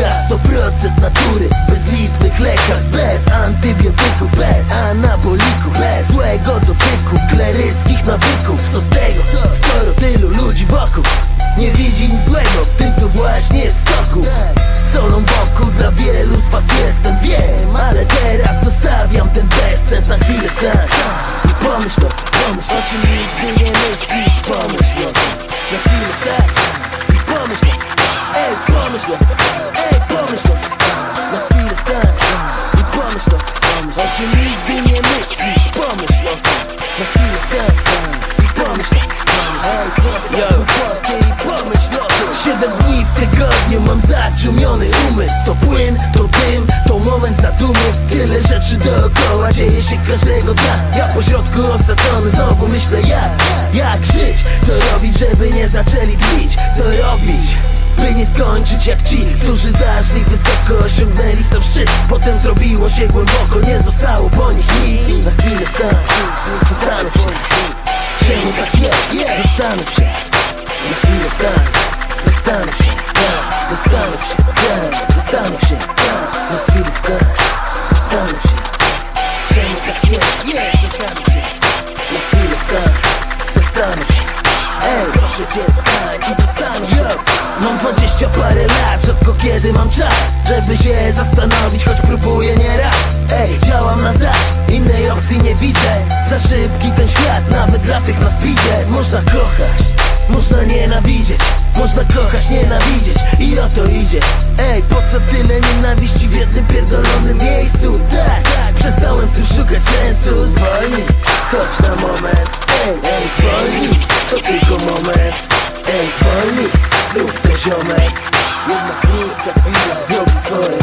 Polska 100% natury, bez lipnych lekarstw Bez antybiotyków, bez anabolików Bez złego dotyku, kleryckich nawyków. Co z tego, skoro tylu ludzi wokół Nie widzi nic złego w tym, co właśnie jest w toku. Solą wokół dla wielu z was jestem, wiem Ale teraz zostawiam ten bezsens na chwilę sam Pomyśl to, pomyśl. O czym nigdy nie myślisz Pomyśl o tym, na chwilę sam nigdy nie myślisz Pomyśl o tym, na chwilę stań I pomyśl Ej, zostaw głupoty i pomyśl o tym. Siedem dni w tygodniu mam zaczumiony umysł. To płyn, to dym, to moment zadumy. Tyle rzeczy dookoła dzieje się każdego dnia. Ja pośrodku osaczony znowu myślę jak Jak żyć, co robić, żeby nie zaczęli tlić Co robić by nie skończyć jak ci, którzy zaszli wysoko Osiągnęli sam szczyt, potem zrobiło się głęboko Nie zostało po nich nic. Na chwilę stań, zastanów się Czemu tak jest? Zastanów się Na chwilę stań Zastanów się tak, Zastanów się tak, Zastanów się tak, Na Stań i Mam dwadzieścia parę lat, rzadko kiedy mam czas Żeby się zastanowić, choć próbuję nieraz Ej, działam na zaś, innej opcji nie widzę. Za szybki ten świat, nawet dla tych na speedzie. Można kochać, można nienawidzieć Można kochać, nienawidzieć. I o to idzie. Ej, po co tyle nienawiści w jednym pierdolonym miejscu? Tak, tak, przestałem tu szukać sensu. Zwolnij, ziomek Jedna krótka chwila, zrób swoje.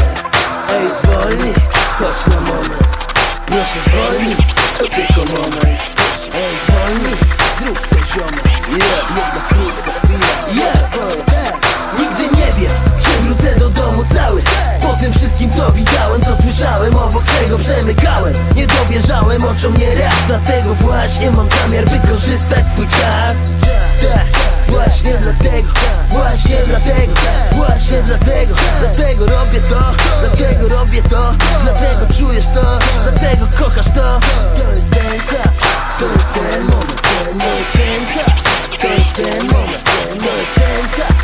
Ej, zwolnij, chodź na moment. Proszę zwolnij, to tylko moment. Ej, zwolnij, zrób to ziomek yeah. Jedna krótka chwila, yeah. swoje Nigdy nie wiem, czy wrócę do domu cały. Po tym wszystkim co widziałem, co słyszałem Obok czego przemykałem. Nie dowierzałem oczom nieraz. Dlatego właśnie mam zamiar wykorzystać swój czas. Tak, czujesz to Dlatego kochasz to To jest ten czas To jest ten moment ten, To jest ten czas To jest ten moment ten, To jest ten czas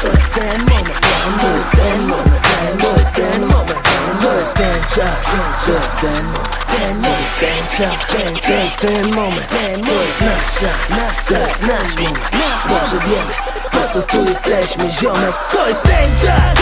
To jest ten moment ten, To jest ten moment ten, To jest ten moment ten, To jest ten czas To jest ten moment ten, To jest ten czas To jest ten moment ten, To jest nasz czas Nasz czas, nasz moment Dobrze wiemy po co tu jesteśmy ziomek To jest ten czas